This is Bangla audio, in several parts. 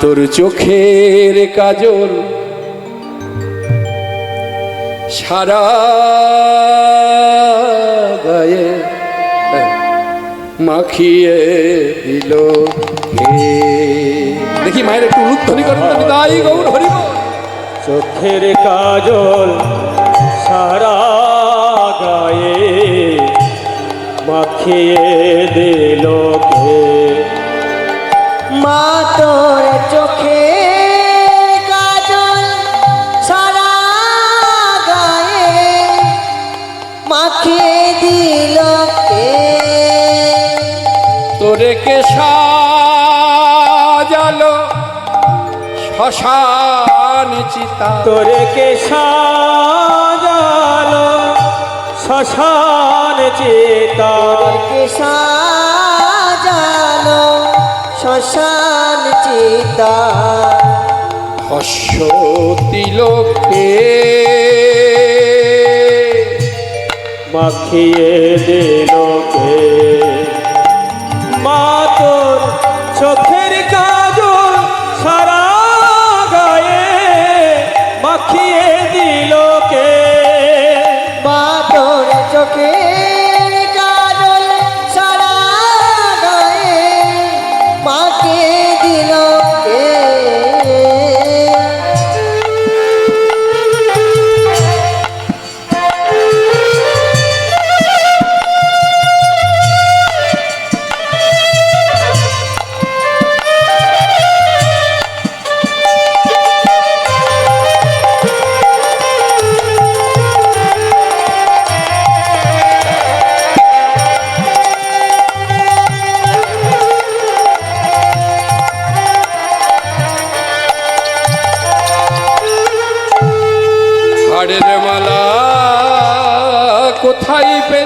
তোর চোখের কাজল সারা গায়ে মাখিয়ে দিল দেখি মায়ের একটু করুন আমি তাই গৌর হরিব। চোখের কাজল সারা গায়ে মাখিয়ে দিল কে সাজালো শ্মশান চিতা। তোরে কে সাজালো শ্মশান চেতার কে সাজালো শ্মশান চিতা। হস্য তিলকে মাখিয়ে দিল চোখের কাজল সারা গায়ে মাখিয়ে দিল কে? মা তোর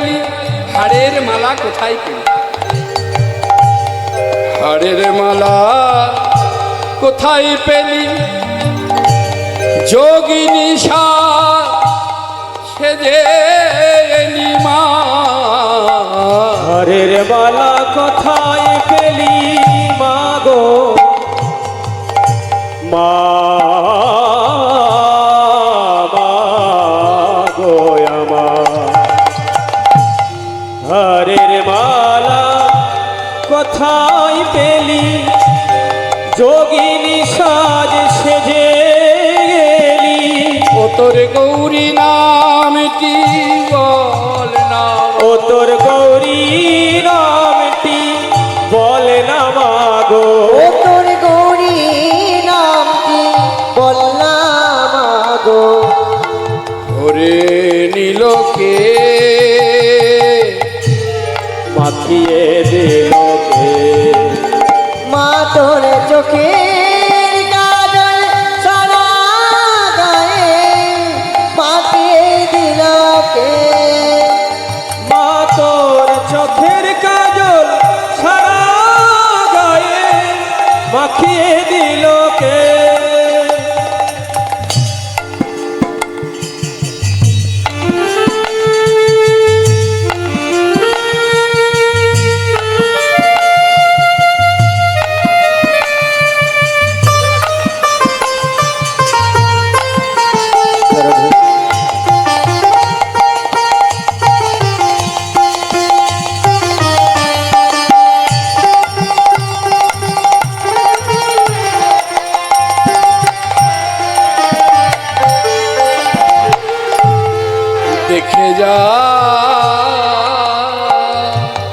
পেলি হাড়ের মালা কোথায় পেলি? হাড়ের মালা কোথায় পেলি? যোগিনী সা সেজে মা ঘরের বালা কোথায় পেলি? ঘরের মালা কোথায় পেলি? যোগিনী সাজ সেজে গেলি। ও তোর গৌরী নামটি বল না? ও তোর গৌরী মাখিয়ে দিল মা তোর চোখে চোখের কাজল সারা গায়ে মাখিয়ে দেখে যা।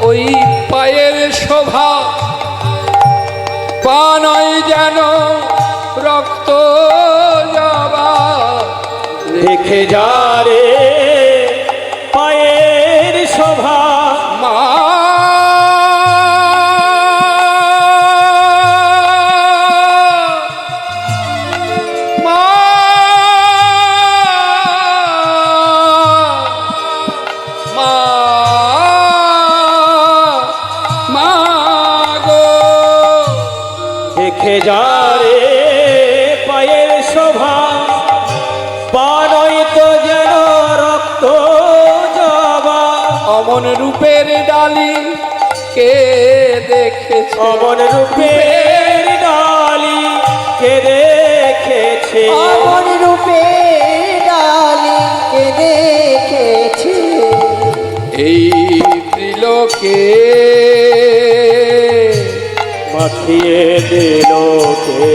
ওই পায়ের শোভা পানই যেন রক্ত যাবা রেখে যা রে। অমন রূপের ডালি কে দেখেছে? অমন রূপের ডালি কে দেখেছে? অমন রূপে ডালিকে দেখেছি? এই ত্রিলোকে মাখিয়ে দিল কে